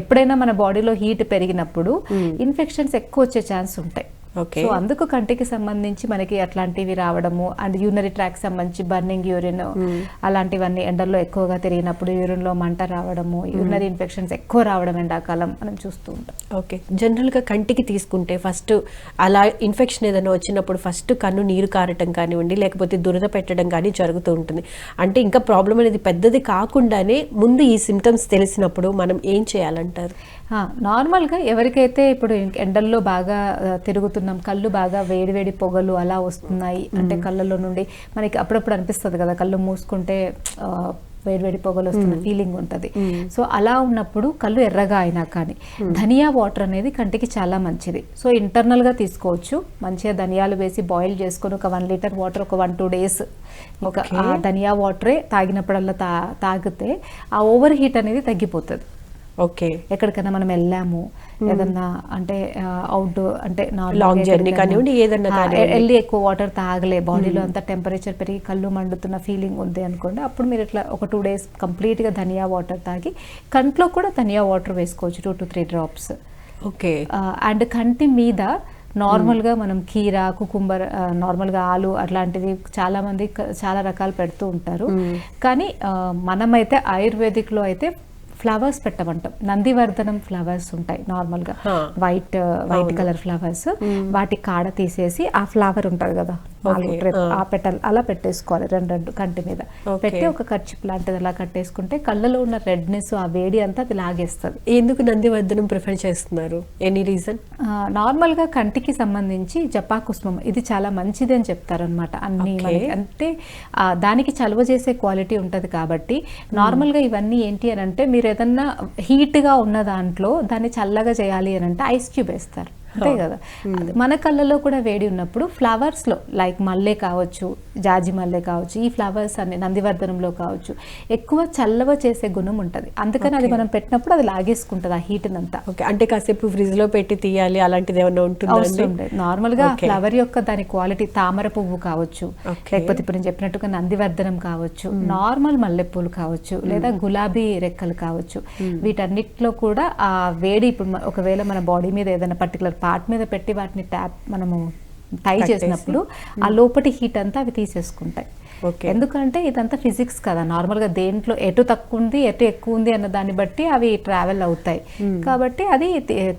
ఎప్పుడైనా మన బాడీలో హీట్ పెరిగినప్పుడు ఇన్ఫెక్షన్స్ ఎక్కువ వచ్చే ఛాన్స్ ఉంటాయి. సో అందుకు కంటికి సంబంధించి మనకి అట్లాంటివి రావడము అండ్ యూనరీ ట్రాక్ సంబంధించి బర్నింగ్ యూరిన్ అలాంటివన్నీ ఎండల్లో ఎక్కువగా తిరిగినప్పుడు యూరిన్లో మంట రావడము యూరినరీ ఇన్ఫెక్షన్స్ ఎక్కువ రావడం ఎండాకాలం మనం చూస్తూ ఉంటాం. ఓకే జనరల్గా కంటికి తీసుకుంటే ఫస్ట్ అలా ఇన్ఫెక్షన్ ఏదైనా వచ్చినప్పుడు ఫస్ట్ కన్ను నీరు కారటం కానివ్వండి లేకపోతే దురద పెట్టడం కానీ జరుగుతూ ఉంటుంది. అంటే ఇంకా ప్రాబ్లం అనేది పెద్దది కాకుండానే ముందు ఈ సిమ్టమ్స్ తెలిసినప్పుడు మనం ఏం చేయాలంటారు? నార్మల్గా ఎవరికైతే ఇప్పుడు ఎండల్లో బాగా తిరుగుతున్నాం కళ్ళు బాగా వేడి వేడి పొగలు అలా వస్తున్నాయి అంటే కళ్ళలో నుండి మనకి అప్పుడప్పుడు అనిపిస్తుంది కదా కళ్ళు మూసుకుంటే ఆ, వేడి వేడి పొగలు వస్తున్న ఫీలింగ్ ఉంటుంది. సో అలా ఉన్నప్పుడు కళ్ళు ఎర్రగా అయినా కానీ ధనియా వాటర్ అనేది కంటికి చాలా మంచిది. సో ఇంటర్నల్గా తీసుకోవచ్చు. మంచిగా ధనియాలు వేసి బాయిల్ చేసుకొని ఒక వన్ లీటర్ వాటర్ ఒక వన్ టూ డేస్ ఒక ఆ ధనియా వాటరే తాగినప్పుడల్లా తా తాగితే ఆ ఓవర్ హీట్ అనేది తగ్గిపోతుంది. ఓకే. ఎక్కడికైనా మనం వెళ్ళాము ఏదన్నా అంటే అవుట్ అంటే normal Long గా journey ఎక్కడికైనా, కానివ్వండి, ఏదన్నా. వెళ్ళి ఎక్కువ వాటర్ తాగలే బాడీలో అంతా టెంపరేచర్ పెరిగి కళ్ళు మండుతున్న ఫీలింగ్ ఉంది అనుకోండి అప్పుడు మీరు ఇట్లా ఒక టూ డేస్ కంప్లీట్గా ధనియా వాటర్ తాగి కంట్లో కూడా ధనియా వాటర్ వేసుకోవచ్చు two to three drops okay. And కంటి మీద నార్మల్గా మనం కీర కుకుంబర్ నార్మల్గా ఆలు అట్లాంటివి చాలా మంది క- చాలా రకాలు పెడుతూ ఉంటారు. కానీ మనమైతే ఆయుర్వేదిక్లో అయితే ఫ్లవర్స్ పెట్టమంటాం. నందివర్ధనం ఫ్లవర్స్ ఉంటాయి నార్మల్గా. White white colour flowers. వాటి కాడ తీసేసి ఆ ఫ్లవర్ ఉంటుంది కదా. నాలుగు Okay, ట్రిప్ ఆ. పెటల్ అలా పెట్టేసుకోవాలి రెండు రెండు కంటి మీద. పెట్టి ఒక కర్చిప్ లాంటిది అలా కట్టేసుకుంటే కళ్ళలో ఉన్న రెడ్నెస్ ఆ వేడి అంతా అది లాగేస్తుంది. ఎందుకు నందివర్ధనం ప్రిఫర్ చేస్తున్నారు? Any reason? నార్మల్గా కంటికి సంబంధించి జపాకుస్మం ఇది చాలా మంచిది అని చెప్తారు అనమాట అన్ని అంటే దానికి చలువ చేసే క్వాలిటీ ఉంటుంది కాబట్టి నార్మల్గా ఇవన్నీ ఏంటి అని అంటే మీరు ఏదన్నా హీట్గా ఉన్న దాంట్లో దాన్ని చల్లగా చేయాలి అని అంటే ఐస్ క్యూబ్ వేస్తారు. అంతే కదా. మన కళ్ళలో కూడా వేడి ఉన్నప్పుడు ఫ్లవర్స్లో లైక్ మల్లె కావచ్చు జాజి మల్లె కావచ్చు ఈ ఫ్లవర్స్ అన్ని నందివర్ధనంలో కావచ్చు ఎక్కువ చల్లవ చేసే గుణం ఉంటుంది. అందుకని అది మనం పెట్టినప్పుడు అది లాగేసుకుంటుంది ఆ హీట్ అంతా ఓకే. అంటే కాసేపు ఫ్రిడ్జ్లో పెట్టి తీయాలి అలాంటిది ఏమైనా ఉంటుందా నార్మల్గా. ఫ్లవర్ యొక్క దాని క్వాలిటీ తామర పువ్వు కావచ్చు. లేకపోతే ఇప్పుడు నేను చెప్పినట్టుగా నందివర్ధనం కావచ్చు నార్మల్ మల్లెపూలు కావచ్చు లేదా గులాబీ రెక్కలు కావచ్చు వీటన్నిటిలో కూడా ఆ వేడి ఇప్పుడు ఒకవేళ మన బాడీ మీద ఏదైనా పర్టికులర్ పార్ట్ మీద పెట్టి వాటిని ట్యాప్ మనము టై. చేసినప్పుడు ఆ లోపటి హీట్ అంతా అవి తీసేసుకుంటాయి. ఓకే. ఎందుకంటే ఇదంతా ఫిజిక్స్ కదా. నార్మల్గా దేంట్లో ఎటు తక్కువ ఉంది ఎటు ఎక్కువ ఉంది అన్న దాన్ని బట్టి అవి ట్రావెల్ అవుతాయి. కాబట్టి అది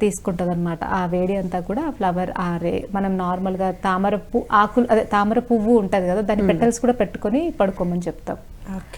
తీసుకుంటుంది అనమాట ఆ వేడి అంతా కూడా ఆ ఫ్లవర్ ఆ రే మనం నార్మల్గా తామర పువ్వు ఆకులు అదే తామర పువ్వు ఉంటుంది కదా దాని పెటల్స్ కూడా పెట్టుకొని పడుకోమని చెప్తాం. ఓకే.